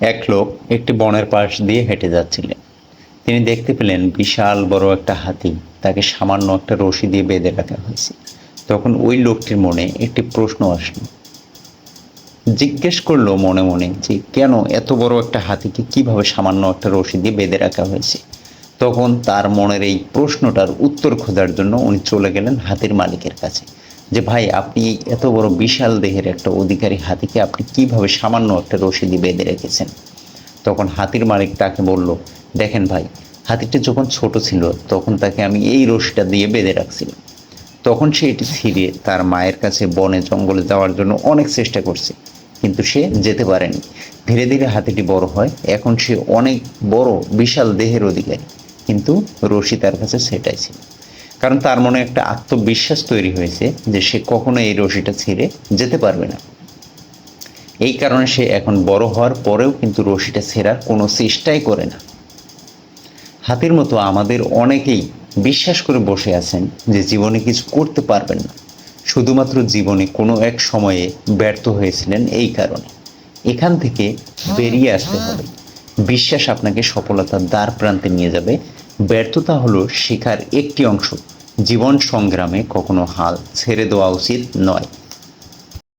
এক লোক একটি বনের পাশ দিয়ে হেঁটে যাচ্ছিলেন। তিনি দেখতে পেলেন বিশাল বড় একটা হাতি, তাকে সামান্য একটা রশি দিয়ে বেঁধে রাখা হয়েছে। তখন ওই লোকটির মনে একটি প্রশ্ন আসলো। জিজ্ঞেস করল মনে মনে যে, কেন এত বড় একটা হাতিকে কীভাবে সামান্য একটা রশি দিয়ে বেঁধে রাখা হয়েছে? তখন তার মনের এই প্রশ্নটার উত্তর খোঁজার জন্য উনি চলে গেলেন হাতির মালিকের কাছে। যে ভাই, আপনি এত বড় বিশাল দেহের একটা অধিকারী হাতিকে আপনি কীভাবে সামান্য একটা রশি দিয়ে বেঁধে রেখেছেন? তখন হাতির মালিক তাকে বলল, দেখেন ভাই, হাতিটি যখন ছোট ছিল, তখন তাকে আমি এই রশিটা দিয়ে বেঁধে রাখছিলাম। তখন সে এটি ছিঁড়ে তার মায়ের কাছে বনে জঙ্গলে যাওয়ার জন্য অনেক চেষ্টা করছে, কিন্তু সে যেতে পারেনি। ধীরে ধীরে হাতিটি বড় হয়, এখন সে অনেক বড় বিশাল দেহের অধিকারী, কিন্তু রশি তার কাছে সেটাই ছিল। কারণ তার মনে একটা আত্মবিশ্বাস তৈরি হয়েছে যে সে কখনো এই রশিটা ছিঁড়ে যেতে পারবে না। এই কারণে সে এখন বড় হওয়ার পরেও কিন্তু রশিটা ছেঁড়ার কোনো চেষ্টাই করে না। হাতির মতো আমাদের অনেকেই বিশ্বাস করে বসে আছেন যে জীবনে কিছু করতে পারবেন না। শুধুমাত্র জীবনে কোনো এক সময়ে ব্যর্থ হয়েছিলেন এই কারণে। এখান থেকে বেরিয়ে আসতে হবে। বিশ্বাস আপনাকে সফলতার দ্বার প্রান্তে নিয়ে যাবে। ব্যর্থতা হলো শেখার একটি অংশ। জীবন সংগ্রামে কখনো হাল ছেড়ে দেওয়া উচিত নয়।